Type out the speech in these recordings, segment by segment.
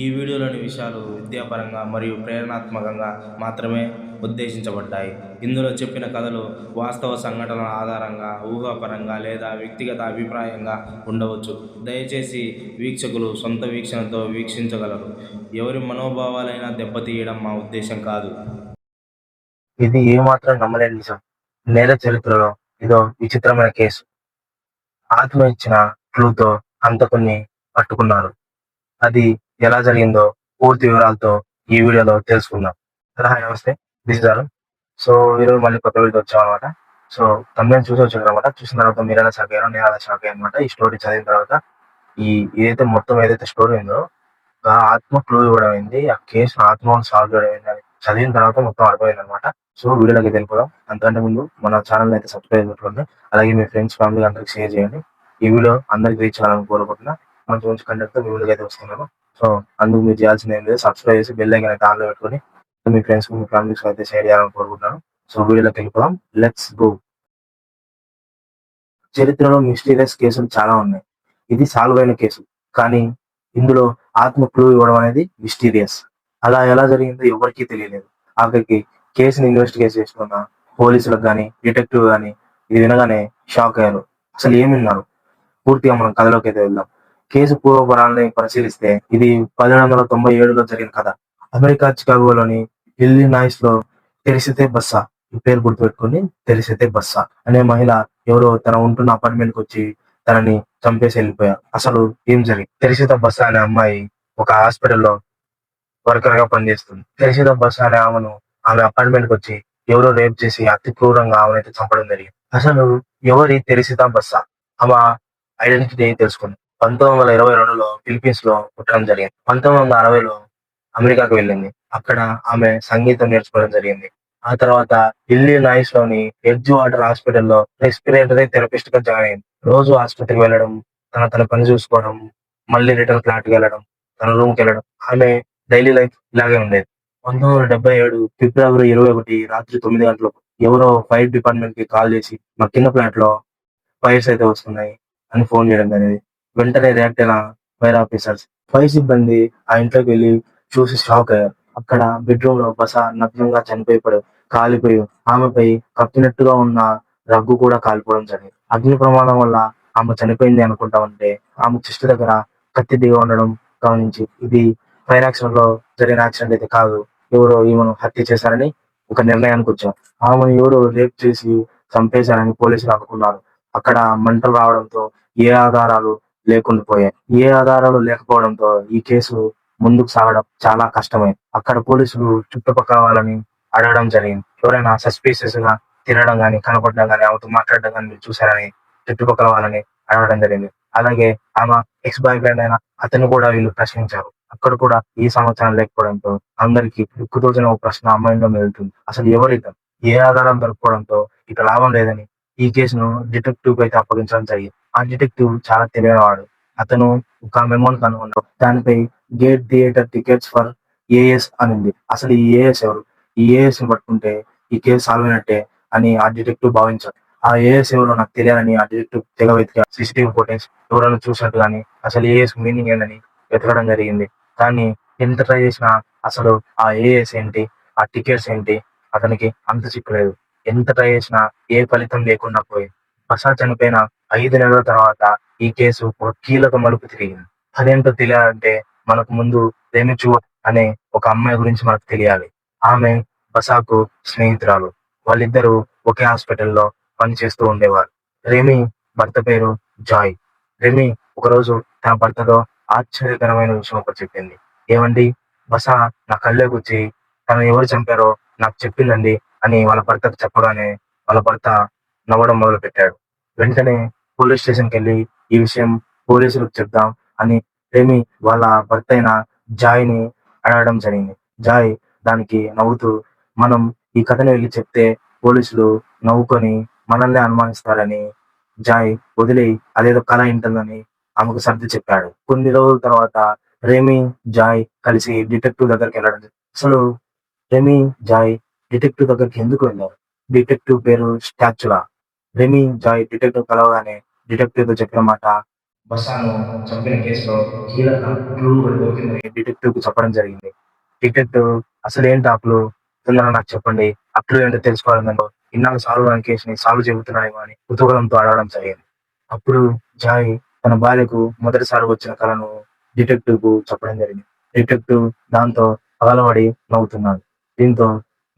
ఈ వీడియోలోని విషయాలు విద్యాపరంగా మరియు ప్రేరణాత్మకంగా మాత్రమే ఉద్దేశించబడ్డాయి. ఇందులో చెప్పిన కథలు వాస్తవ సంఘటనల ఆధారంగా ఊహాపరంగా లేదా వ్యక్తిగత అభిప్రాయంగా ఉండవచ్చు. దయచేసి వీక్షకులు సొంత వీక్షణతో వీక్షించగలరు. ఎవరి మనోభావాలైనా దెబ్బతీయడం మా ఉద్దేశం కాదు. ఇది ఏమాత్రం నమ్మలేని నిజం. నేల చరిత్రలో ఇదో విచిత్రమైన కేసు. ఆత్మ ఇచ్చిన క్లూతో హంతకుని పట్టుకున్నారు. అది ఎలా జరిగిందో పూర్తి వివరాలతో ఈ వీడియోలో తెలుసుకుందాం. Hello hi namaste. This is Arun so ఈరోజు మళ్ళీ కొత్త వీడియో వచ్చాం అనమాట సో తమిళ చూసి వచ్చారు అనమాట చూసిన తర్వాత మీరు షాక్ అయ్యారో నేను అలా షాక్ అయ్యానమాట ఈ స్టోరీ చదివిన తర్వాత ఈ ఏదైతే మొత్తం ఏదైతే స్టోరీ ఉందో ఆ ఆత్మ క్లూ ఇవ్వడం అయింది ఆ కేసు ఆత్మ సాల్వ్ చేయడం అయింది అని చదివిన తర్వాత మొత్తం అర్థమైంది అనమాట సో వీడియోలోకి వెళ్ళిపోదాం. అంతకంటే ముందు మన ఛానల్ అయితే సబ్స్క్రైబ్ చేసుకోండి అలాగే మీ ఫ్రెండ్స్ ఫ్యామిలీ అందరికి షేర్ చేయండి. ఈ వీడియో అందరికి రీచ్ అవ్వాలని కోరుకుంటున్నా. మంచి మంచి కంటెంట్తో మీ ముందుకు అయితే వస్తున్నాను సో అందుకు మీరు చేయాల్సింది ఏం లేదు సబ్స్క్రైబ్ చేసి బెల్ ఐకన్ అయితే ఆన్లో పెట్టుకొని మీ ఫ్రెండ్స్ మీ ఫ్యామిలీస్ అయితే షేర్ చేయాలని కోరుకుంటున్నాను. సో వీడియోలోకి వెళ్ళిపోదాం. లెట్స్ గో చరిత్రలో మిస్టీరియస్ కేసులు చాలా ఉన్నాయి. ఇది సాల్వ్ అయిన కేసు. కానీ ఇందులో ఆత్మ క్లూ ఇవ్వడం అనేది మిస్టీరియస్ అలా ఎలా జరిగిందో ఎవరికీ తెలియలేదు. ఆఖరికి కేసుని ఇన్వెస్టిగేట్ చేస్తున్న పోలీసులకు కానీ డిటెక్టివ్ కానీ ఇది వినగానే షాక్ అయ్యారు. అసలు ఏమిన్నారు విన్నారు? పూర్తిగా మనం కథలోకి అయితే వెళ్దాం. కేసు పూర్వపరాలని పరిశీలిస్తే ఇది పదిహేడు వందల తొంభై ఏడులో జరిగిన కథ. అమెరికా చికాగోలోని ఇల్లినాయిస్లో తెరిసితే బస్సా. ఈ పేరు గుర్తుపెట్టుకుని తెరిసితే బస్సా. అనే మహిళ ఎవరో తన ఉంటున్న అపార్ట్మెంట్కి వచ్చి తనని చంపేసి వెళ్ళిపోయారు. అసలు ఏం జరిగింది? తెరిసిత బస్సా అనే అమ్మాయి ఒక హాస్పిటల్లో వర్కర్గా పనిచేస్తుంది. తెరిసిత బస్సా అనే ఆమెను ఆమె అపార్ట్మెంట్కి వచ్చి ఎవరో రేప్ చేసి అతి క్రూరంగా ఆమెనైతే చంపడం జరిగింది. అసలు ఎవరి తెరిసిత బస్సా? ఆమె ఐడెంటిటీ తెలుసుకుంది? పంతొమ్మిది వందల ఇరవై రెండులో ఫిలిపీన్స్లో పుట్టడం జరిగింది. పంతొమ్మిది వందల అరవైలో అమెరికాకు వెళ్ళింది. అక్కడ ఆమె సంగీతం నేర్చుకోవడం జరిగింది. ఆ తర్వాత ఢిల్లీ నాయిస్లోని ఎడ్జ్ వాటర్ హాస్పిటల్లో రెస్పిరేటరీ థెరపిస్ట్గా జాయిన్ అయింది. రోజు ఆసుపత్రికి వెళ్ళడం తన తన పని చూసుకోవడం మళ్ళీ రిటర్న్ ఫ్లాట్కి వెళ్ళడం తన రూమ్కి వెళ్ళడం ఆమె డైలీ లైఫ్ ఇలాగే ఉండేది. పంతొమ్మిది వందల డెబ్బై ఏడు ఫిబ్రవరి ఇరవై ఒకటి రాత్రి తొమ్మిది గంటలకు ఎవరో ఫైర్ డిపార్ట్మెంట్కి కాల్ చేసి మా కింద ఫ్లాట్లో ఫైర్స్ అయితే వస్తున్నాయి అని ఫోన్ చేయడం అనేది వెంటనే రియాక్ట్ అయిన ఫైర్ ఆఫీసర్స్ ఫైర్ సిబ్బంది ఆ ఇంట్లోకి వెళ్ళి చూసి షాక్ అయ్యారు. అక్కడ బెడ్రూమ్లో బస నగ్నంగా చనిపోయి పడు కాలిపోయి ఆమెపై కప్పినట్టుగా ఉన్న రగ్గు కూడా కాలిపోవడం జరిగింది. అగ్ని ప్రమాదం వల్ల ఆమె చనిపోయింది అనుకుంటా ఉంటే ఆమె చెస్ట్ దగ్గర కత్తి దిగ ఉండడం గమనించి ఇది ఫైర్ యాక్సిడెంట్లో జరిగిన యాక్సిడెంట్ అయితే కాదు ఎవరో ఈమెను హత్య చేశారని ఒక నిర్ణయానికి వచ్చారు ఆమెను ఎవరో రేప్ చేసి చంపేశారని పోలీసులు అనుకున్నారు. అక్కడ మంటలు రావడంతో ఏ ఆధారాలు లేకుండా పోయాయి. ఏ ఆధారాలు లేకపోవడంతో ఈ కేసు ముందుకు సాగడం చాలా కష్టమైంది అక్కడ పోలీసులు చుట్టుపక్కల వాళ్ళని అడగడం జరిగింది. ఎవరైనా సస్పీషియస్గా తినడం కానీ కనపడడం కానీ ఆమెతో మాట్లాడడం కానీ మీరు చూసారని చుట్టుపక్కల వాళ్ళని అడగడం జరిగింది. అలాగే ఆమె ఎక్స్ బాయ్ ఫ్రెండ్ అయిన అతను కూడా వీళ్ళు ప్రశ్నించారు. అక్కడ కూడా ఈ సమాచారం లేకపోవడంతో అందరికి దిక్కుతోచిన ఒక ప్రశ్న అమ్మాయిలో వెళ్తుంది అసలు ఎవరిద్దరు ఏ ఆధారం దొరకపోవడంతో ఇక లాభం లేదని ఈ కేసును డిటెక్టివ్ అయితే అప్పగించడం జరిగింది. ఆ డిటెక్టివ్ చాలా తెలియనివాడు. అతను ఒక మెమోని కనుగొన్నాడు. దానిపై gate theatre tickets for AS అని ఉంది. అసలు ఈ ఏఎస్ ఎవరు? ఈ ఏఎస్ని పట్టుకుంటే ఈ కేసు సాల్వ్ అయినట్టే అని ఆ డిటెక్టివ్ భావించాడు. ఆ ఏఎస్ ఎవరో నాకు తెలియాలని ఆ డిటెక్టివ్ తెగ వెతికా సీసీటీవీ ఫుటేజ్ ఎవరైనా చూసినట్టు కానీ అసలు ఏఎస్ మీనింగ్ ఏందని వెతకడం జరిగింది. కానీ ఎంత ట్రై చేసినా అసలు ఆ ఏఎస్ ఏంటి? ఆ టికెట్స్ ఏంటి? అతనికి అంత చిక్కలేదు. ఎంత ట్రై చేసినా ఏ ఫలితం లేకుండా పోయింది. బసా చనిపోయిన ఐదు నెలల తర్వాత ఈ కేసు ఒక కీలక మలుపు తిరిగింది. అదేంటో తెలియాలంటే మనకు ముందు రెమిచు అనే ఒక అమ్మాయి గురించి మనకు తెలియాలి. ఆమె బసాకు స్నేహితురాలు. వాళ్ళిద్దరూ ఒకే హాస్పిటల్లో పనిచేస్తూ ఉండేవారు. రెమి భర్త పేరు జాయ్. రెమి ఒకరోజు తన భర్తతో ఆశ్చర్యకరమైన విషయం ఒకటి చెప్పింది. ఏమండి? బస నా కళ్ళే తను ఎవరు చంపారో నాకు చెప్పిందండి అని వాళ్ళ భర్తకు చెప్పగానే వాళ్ళ భర్త నవ్వడం మొదలు పెట్టాడు వెంటనే పోలీస్ స్టేషన్కి వెళ్ళి ఈ విషయం పోలీసులకు చెప్దాం అని ప్రేమి వాళ్ళ భర్త అయిన జాయ్ని అడగడం జరిగింది. జాయ్ దానికి నవ్వుతూ మనం ఈ కథను వెళ్ళి చెప్తే పోలీసులు నవ్వుకొని మనల్ని అనుమానిస్తారని. జాయ్ వదిలి అదేదో కళ ఇంటుందని ఆమెకు సర్ది చెప్పాడు. కొన్ని రోజుల తర్వాత రేమి జాయ్ కలిసి డిటెక్టివ్ దగ్గరికి వెళ్ళడం అసలు రేమి జాయ్ డిటెక్టివ్ దగ్గరికి ఎందుకు వెళ్ళారు? డిటెక్టివ్ పేరు స్టాచ్యులా? రెమీ జాయ్ డిటెక్టివ్ కలవగానే డిటెక్టివ్తో చెప్పిన మాట. బసాను చంపిన కేసులో కీలక క్లూ దొరికిందని డిటెక్టివ్కు చెప్పడం జరిగింది. డిటెక్టివ్ అసలు ఏంటి ఆ క్లూ తొందరగా నాకు చెప్పండి. ఆ క్లూ ఏంటో తెలుసుకోవాలని ఇన్నాళ్ళు సాల్వ్ అయిన కేసుని సాల్వ్ చెబుతున్నాడేమో అని కుతూహలంతో అడగడం జరిగింది. అప్పుడు జాయ్ తన భార్యకు మొదటిసారి వచ్చిన కళను డిటెక్టివ్కు చెప్పడం జరిగింది. డిటెక్టివ్ దాంతో పగలబడి నవ్వుతున్నాడు. దీంతో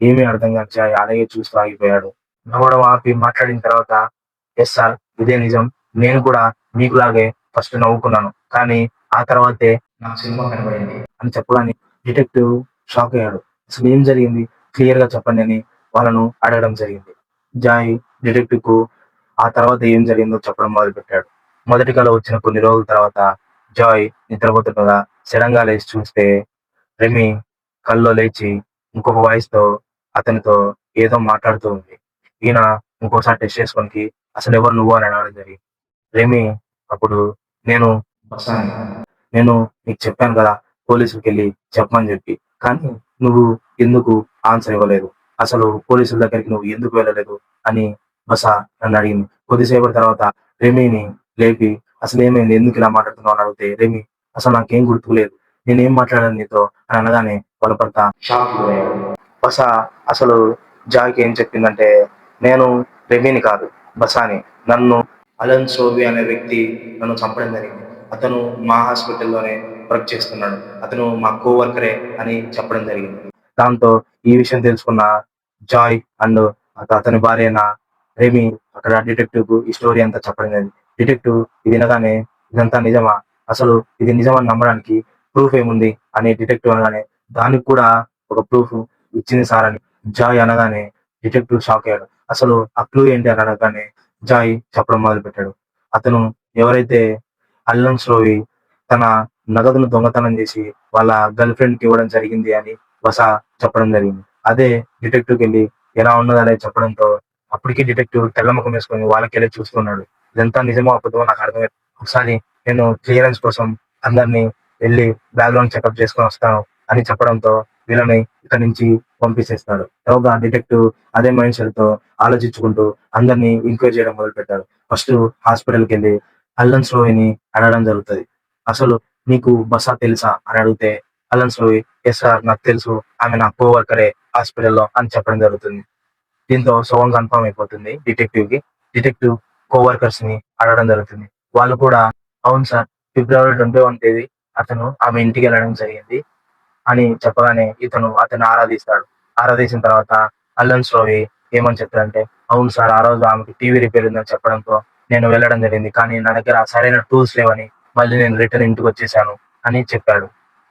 ఏమీ అర్థం కాక జాయ్ అలాగే చూస్తూ ఆగిపోయాడు. నవ్వడం ఆపి మాట్లాడిన తర్వాత ఎస్ సార్ ఇదే నిజం. నేను కూడా మీకులాగే ఫస్ట్ నవ్వుకున్నాను. కానీ ఆ తర్వాతే నా సినిమా కనబడింది. అని చెప్పడానికి డిటెక్టివ్ షాక్ అయ్యాడు. అసలు ఏం జరిగింది? క్లియర్గా చెప్పండి అని వాళ్ళను అడగడం జరిగింది. జాయ్ డిటెక్టివ్కు ఆ తర్వాత ఏం జరిగిందో చెప్పడం మొదలు పెట్టాడు మొదటి కళ వచ్చిన కొన్ని రోజుల తర్వాత జాయ్ నిద్రపోతుండగా సడన్గా లేచి చూస్తే రెమి కల్లో లేచి ఇంకొక వాయిస్తో అతనితో ఏదో మాట్లాడుతూ ఉంది. ఈయన ఇంకోసారి టెస్ట్ చేసుకోనికి అసలు ఎవరు నువ్వు అని అడగడం జరిగింది. రేమి అప్పుడు నేను నేను నీకు చెప్పాను కదా పోలీసులకి వెళ్ళి చెప్పమని చెప్పి. కానీ నువ్వు ఎందుకు ఆన్సర్ ఇవ్వలేదు? అసలు పోలీసుల దగ్గరికి నువ్వు ఎందుకు వెళ్ళలేదు అని బస నన్ను అడిగింది. కొద్దిసేపటి తర్వాత రెమీని లేపి అసలు ఏమైంది? ఎందుకు ఇలా మాట్లాడుతున్నావు? అని అడిగితే రెమి అసలు నాకేం గుర్తులేదు నేనేం మాట్లాడాను నీతో? అని అనగానే వాళ్ళ భర్త షాక్ బస అసలు జాయ్కి ఏం చెప్పిందంటే నేను రెమీని కాదు బసాని. నన్ను అలన్ సోవి అనే వ్యక్తి నన్ను చంపడం జరిగింది అతను మా హాస్పిటల్లోనే వర్క్ చేస్తున్నాడు. అతను మా కోవర్కరే అని చెప్పడం జరిగింది. దాంతో ఈ విషయం తెలుసుకున్న జాయ్ అండ్ అతని భార్య అయిన రెమి అక్కడ డిటెక్టివ్కు ఈ స్టోరీ అంతా చెప్పడం జరిగింది. డిటెక్టివ్ ఇది వినగానే ఇదంతా నిజమా? అసలు ఇది నిజమని నమ్మడానికి ప్రూఫ్ ఏముంది? అని డిటెక్టివ్ అనగానే దానికి కూడా ఒక ప్రూఫ్ ఇచ్చింది సార్ అని జాయ్ అనగానే డిటెక్టివ్ షాక్ అయ్యాడు. అసలు ఆ క్లూ ఏంటి అని అనగానే జాయ్ చెప్పడం మొదలు పెట్టాడు అతను ఎవరైతే అల్లం స్లోవి తన నగదును దొంగతనం చేసి వాళ్ళ గర్ల్ ఫ్రెండ్కి ఇవ్వడం జరిగింది అని బస చెప్పడం జరిగింది. అదే డిటెక్టివ్కి వెళ్ళి ఎలా ఉన్నది అనేది చెప్పడంతో అప్పటికే డిటెక్టివ్ తెల్ల ముఖం వేసుకొని వాళ్ళకి వెళ్ళి చూస్తున్నాడు ఇదంతా నిజమో అప్పుడో నాకు అర్థమైంది ఒకసారి నేను క్లియరెన్స్ కోసం అందరినీ వెళ్ళి బ్యాక్గ్రౌండ్ చెకప్ చేసుకొని వస్తాను అని చెప్పడంతో వీళ్ళని ఇక్కడి నుంచి పంపించేస్తాడు తర్వాత డిటెక్టివ్ అదే మైండ్ సెట్తో ఆలోచించుకుంటూ అందరినీ ఎంక్వైరీ చేయడం మొదలు పెట్టారు ఫస్ట్ హాస్పిటల్కి వెళ్ళి అల్లన్ స్లోవిని అడగడం జరుగుతుంది. అసలు నీకు బసా తెలుసా అని అడిగితే అల్లన్ స్లోవి ఎస్ సార్ నాకు తెలుసు. ఆమె నా కో వర్కరే హాస్పిటల్లో అని చెప్పడం జరుగుతుంది. దీంతో సోన్ కన్ఫర్మ్ అయిపోతుంది డిటెక్టివ్కి. డిటెక్టివ్ కో వర్కర్స్ని అడగడం జరుగుతుంది. వాళ్ళు కూడా అవును సార్ ఫిబ్రవరి ట్వంటీ వన్ తేదీ అతను ఆమె ఇంటికి వెళ్ళడం జరిగింది. అని చెప్పగానే ఇతను అతను ఆరాధిస్తాడు. ఆరాధించిన తర్వాత అల్లన్ స్లోవి ఏమని చెప్తాడంటే అవును సార్ ఆ రోజు ఆమెకి టీవీ రిపేర్ ఉందని చెప్పడంతో నేను వెళ్ళడం జరిగింది. కానీ నా దగ్గర సరైన టూల్స్ లేవని మళ్ళీ నేను రిటర్న్ ఇంటికి వచ్చేసాను అని చెప్పాడు.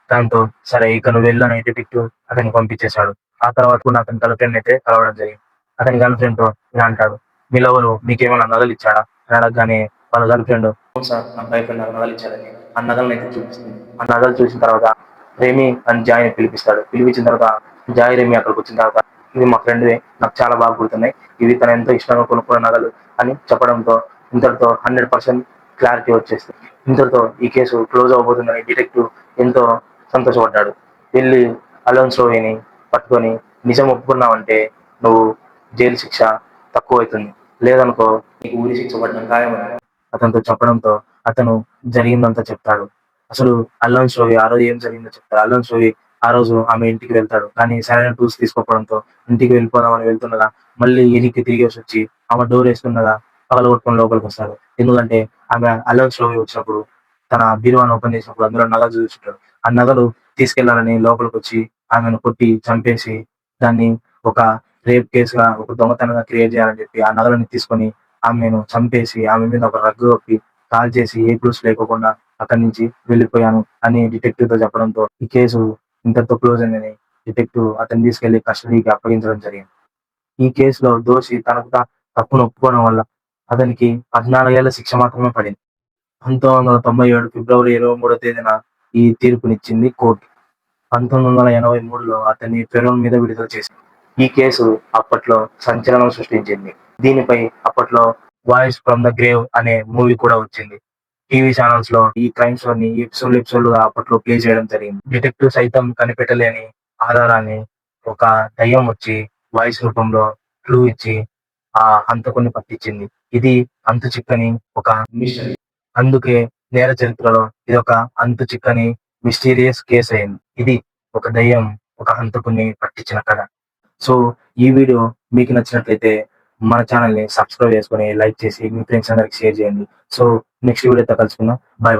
దాంతో సరే ఇక నువ్వు వెళ్ళని డిటెక్టివ్ అతన్ని పంపించేశాడు. ఆ తర్వాత కూడా అతని గర్ల్ ఫ్రెండ్ అయితే కలవడం జరిగింది. అతని గర్ల్ ఫ్రెండ్తో ఇలా అంటాడు మీ లవరు మీకేమైనా నగలు ఇచ్చాడా? అని అడగగానే వాళ్ళ గర్ల్ ఫ్రెండ్ సార్ నా వైఫ్ నదలు నగలు ఇచ్చాడని ఆ నగలను అయితే చూపిస్తుంది. ఆ నగలు చూసిన తర్వాత రేమి అని జాయ్ని పిలిపిస్తాడు. పిలిపించిన తర్వాత జాయ్ రేమి అక్కడికి వచ్చిన తర్వాత ఇది మా ఫ్రెండ్ నాకు చాలా బాగా గుర్తున్నాయి. ఇవి తన ఎంతో ఇష్టంగా కొనుక్కున్న నగలు అని చెప్పడంతో ఇంతటితో హండ్రెడ్ పర్సెంట్ క్లారిటీ వచ్చేస్తుంది ఇంతటితో ఈ కేసు క్లోజ్ అవబోతుందని డిటెక్టివ్ ఎంతో సంతోషపడ్డాడు. వెళ్ళి అలోన్సోని పట్టుకొని నిజం ఒప్పుకున్నావంటే నువ్వు జైలు శిక్ష తక్కువ అవుతుంది లేదనుకో నీకు ఊరి శిక్ష పడడం ఖాయమని అతనితో చెప్పడంతో అతను జరిగిందంతా చెప్తాడు. అసలు అల్లం స్టోరీ ఆ రోజు ఏం జరిగిందో చెప్తారు? అల్లం స్టోరీ ఆ రోజు ఆమె ఇంటికి వెళ్తాడు. కానీ సరైన టూల్స్ తీసుకోవడంతో ఇంటికి వెళ్ళిపోదామని వెళ్తున్నదా మళ్ళీ ఎనికి తిరిగి వచ్చి ఆమె డోర్ వేస్తున్నదా పగల కొట్టుకొని లోపలికి వస్తాడు. ఎందుకంటే ఆమె అల్లం స్టోరీ వచ్చినప్పుడు తన బీరువాను ఓపెన్ చేసినప్పుడు అందులో నగలు చూసుకుంటాడు ఆ నగలు తీసుకెళ్ళాలని లోపలికి వచ్చి ఆమెను కొట్టి చంపేసి దాన్ని ఒక రేప్ కేసుగా ఒక దొంగతనంగా క్రియేట్ చేయాలని చెప్పి ఆ నగలని తీసుకొని ఆమెను చంపేసి ఆమె మీద ఒక రగ్గు కప్పి కాల్ చేసి ఏ ప్రూఫ్స్ లేకోకుండా అక్కడి నుంచి వెళ్ళిపోయాను అని డిటెక్టివ్తో చెప్పడంతో ఈ కేసు ఇంతటితో క్లోజ్ అయిందని డిటెక్టివ్ అతన్ని తీసుకెళ్ళి కస్టడీకి అప్పగించడం జరిగింది. ఈ కేసులో దోషి తనకు తప్పును ఒప్పుకోవడం వల్ల అతనికి పద్నాలుగేళ్ళ శిక్ష మాత్రమే పడింది. పంతొమ్మిది వందల తొంభై ఏడు ఫిబ్రవరి ఇరవై మూడో తేదీన ఈ తీర్పునిచ్చింది కోర్టు. పంతొమ్మిది వందల ఎనభై మూడులో అతన్ని ఫెరోన్ మీద విడుదల చేసింది. ఈ కేసు అప్పట్లో సంచలనం సృష్టించింది. దీనిపై అప్పట్లో వాయిస్ ఫ్రమ్ ద గ్రేవ్ అనే మూవీ కూడా వచ్చింది. టీవీ ఛానల్స్లో ఈ క్రైమ్స్ అన్ని ఎపిసోడ్ ఎపిసోడ్ అప్పట్లో ప్లే చేయడం జరిగింది. డిటెక్టివ్ సైతం కనిపెట్టలేని ఆధారాన్ని ఒక దయ్యం వచ్చి వాయిస్ రూపంలో క్లూ ఇచ్చి ఆ హంతకుని పట్టించింది. ఇది అంతు చిక్కని ఒక మిషన్ అందుకే నేర చరిత్రలో ఇది ఒక అంతు చిక్కని మిస్టీరియస్ కేసు అయింది. ఇది ఒక దయ్యం ఒక హంతకుని పట్టించిన కథ. సో ఈ వీడియో మీకు నచ్చినట్లయితే మన ఛానల్ని సబ్స్క్రైబ్ చేసుకొని లైక్ చేసి మీ ఫ్రెండ్స్ అందరికి షేర్ చేయండి. సో నెక్స్ట్ వీడియోతో కలుసుకుందాం. బాయ్